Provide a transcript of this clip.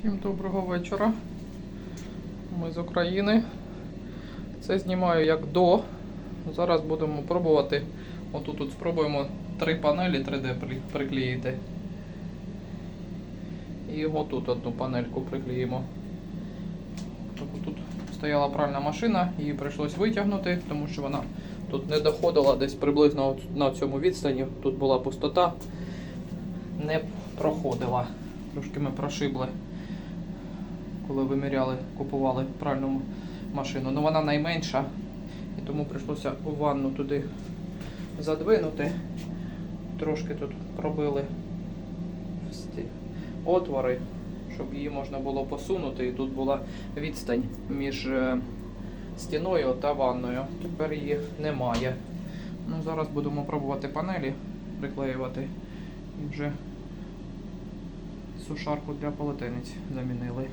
Всім доброго вечора. Ми з України. Це знімаю як до. Зараз будемо пробувати. Отут тут спробуємо три панелі 3D приклеїти. І отут одну панельку приклеїмо. Тобто тут стояла пральна машина, її прийшлось витягнути, тому що вона тут не доходила десь приблизно на цьому відстані. Тут була пустота, не проходила. Трошки ми прошибли, коли виміряли, купували пральну машину. Ну вона найменша, і тому прийшлося ванну туди задвинути. Трошки тут пробили отвори, щоб її можна було посунути. І тут була відстань між е, стіною та ванною. Тепер її немає. Ну, зараз будемо пробувати панелі приклеювати. І вже сушарку для полотенець замінили.